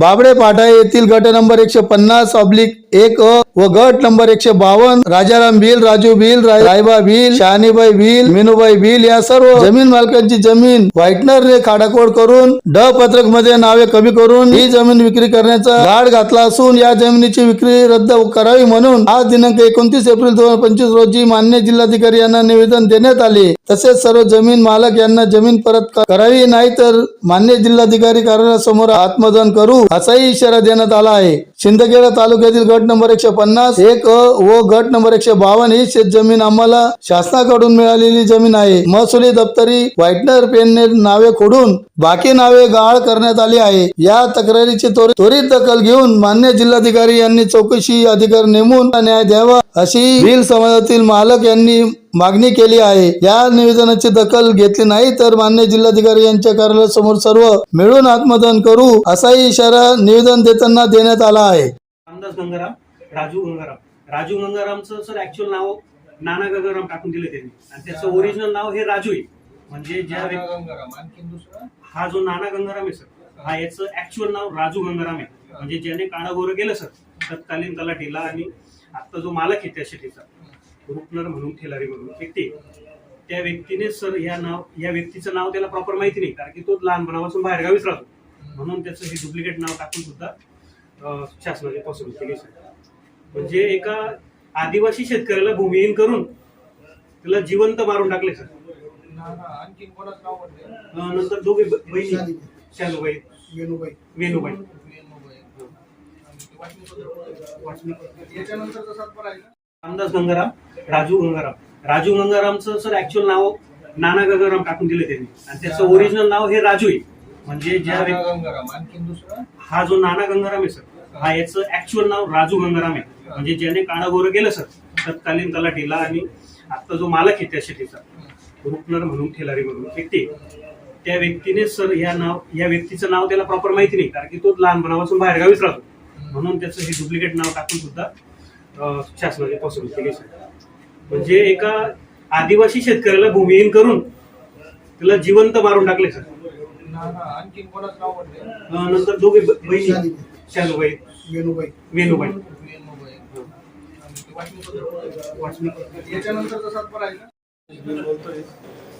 बाबडे पाठा येथील गट नंबर एकशे पन्नास ऑब्लिक एक अ व गट नंबर एकशे बावन्न राजाराम भिल राजू भिल रायबा भिल शहानीबाई भिल मेनूबाई भिल या सर्व जमीन मालकांची जमीन व्हाईटनरने खाडाखोड करून ड पत्रकमध्ये नावे कमी करून ही जमीन विक्री करण्याचा गाड घातला असून या जमिनीची विक्री रद्द करावी म्हणून आज दिनांक एकोणतीस एप्रिल दोन हजार पंचवीस रोजी मान्य जिल्हाधिकारी यांना निवेदन देण्यात आले. तसेच सर्व जमीन मालक यांना जमीन परत करावी नाही तर मान्य जिल्हाधिकारी कार्यालयासमोर आत्मदान करू. असाही इशारा देण्यात आला आहे. शिंदखेडा तालुक्यातील गट नंबर एकशे पन्नास. एक अ व गट नंबर एकशे बावन्न. ही शेतजमीन आम्हाला शासनाकडून मिळालेली जमीन आहे. महसुली दप्तरी व्हाईटनर पेनने नावे खोडून बाकी नावे गाळ करण्यात आली आहे. या तक्रारीची त्वरित त्वरित दखल घेऊन मान्य जिल्हाधिकारी यांनी चौकशी अधिकारी नेमून न्याय द्यावा अशी भिल समाजातील मालक यांनी मागणी केली आहे. या निवेदनाची दखल घेतली नाही तर मान्य जिल्हाधिकारी यांच्या कार्यालयासमोर सर्व मिळून आत्मदान करू असाही इशारा निवेदन देताना देण्यात आला आहे. रामदास गंगाराम राजू गंगाराम. राजू गंगारामचं सर ऍक्च्युअल नाव नाना गंगाराम टाकून दिले त्यांनी. आणि त्याचं ओरिजिनल नाव हे राजू आहे. म्हणजे ज्या व्यक्ती- गंगाराम आणखीन दुसरा? हा जो नाना गंगाराम आहे सर. हा याचं ऍक्च्युअल नाव राजू गंगाराम आहे. म्हणजे ज्याने काळागोरं गेलं सर तत्कालीन तलाठीला आणि आता जो मालक आहे त्या शेतीचा रुपनर म्हणून ठेलारी म्हणून व्यक्ती आहे. त्या व्यक्तीने सर या नाव या व्यक्तीचं नाव त्याला प्रॉपर माहिती नाही कारण की तो लहानपणापासून बाहेरगावीच राहतो. म्हणून त्याचं हे डुप्लिकेट नाव टाकून सुद्धा शासनाने फसवणूक केली सर म्हणजे एका आदिवासी शेतकऱ्याला भूमिहीन करून त्याला जिवंत मारून टाकले सर नंतर दोघे ब- बहिणी शालूबाई. वेणुबाई. वेणूबाई. रामदास गंगाराम राजू गंगाराम. राजू गंगारामचं सर ऍक्च्युअल नाव नाना गंगाराम टाकून दिले त्यांनी. आणि त्याचं ओरिजिनल नाव हे राजू आहे म्हणजे ज्या हा जो नाना गंगाराम आहे सर. हा याचं ऍक्च्युअल नाव राजू गंगाराम आहे. म्हणजे ज्याने काळागोरं गेलं सर तत्कालीन तलाठीला आणि आता जो मालक आहे त्या शेतीचा रुपनर म्हणून ठेलारी म्हणून व्यक्ती. त्या व्यक्तीने सर या नाव या व्यक्तीचं नाव त्याला प्रॉपर माहिती नाही कारण की तो लहानपणापासून बाहेरगावीच राहतो. म्हणून त्याचं हे डुप्लिकेट नाव टाकून सुद्धा शासनाने फसवणूक केली सर म्हणजे एका आदिवासी शेतकऱ्याला भूमिहीन करून त्याला जिवंत मारून टाकले सर अं, नंतर दोघे बहिणी. शालूबाई. वेणुबाई. वेणूबाई. आहे मी बोलतोय.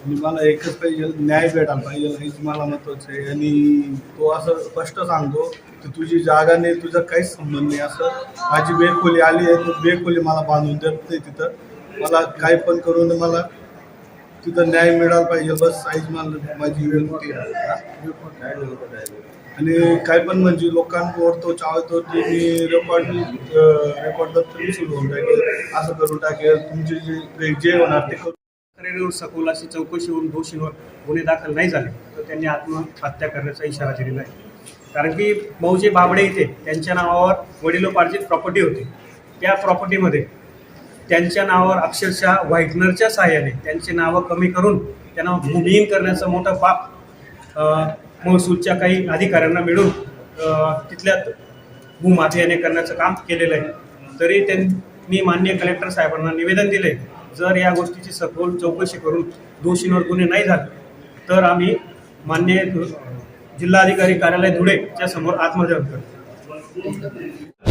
आणि मला एकच पाहिजे न्याय भेटायला पाहिजे हेच मला महत्वाचं आहे. आणि तो असं स्पष्ट सांगतो की तुझी जागा नाही तुझा काहीच संबंध नाही. असं माझी बेखोली आली आहे तो बेखोली मला बांधून देत नाही तिथं. मला काय पण करून मला तिथं न्याय मिळाला पाहिजे बस साईज मला माझी विनंती आणि काय पण म्हणजे लोकांवर तो चावतो की मी रेकॉर्ड रेकॉर्ड तुम्ही सुरू होऊन टाकेल असं करून टाकेल. तुमचे जे जे होणार ते तक्रारीवर सखोल अशी चौकशी होऊन दोषींवर गुन्हे दाखल नाही झाले तर त्यांनी आत्महत्या करण्याचा इशारा दिलेला आहे. कारण की मौजे बाबडे इथे त्यांच्या नावावर वडिलोपार्जित प्रॉपर्टी होती. त्या प्रॉपर्टीमध्ये त्यांच्या नावावर अक्षरशः व्हाईटनरच्या सहाय्याने त्यांची नावं कमी करून त्यांना भूमिहीन करण्याचं मोठा पाप महसूलच्या काही अधिकाऱ्यांना मिळून तिथल्या भूमाफियाने करण्याचं काम केलेलं आहे. तरी त्यांनी मान्य कलेक्टर साहेबांना निवेदन दिले जर या गोष्टीची सखोल चौकशी करून दोषींवर गुन्हे नाही झाले तर आम्ही मान्य जिल्हाधिकारी कार्यालय धुळेच्या समोर आत्महत्या करतो.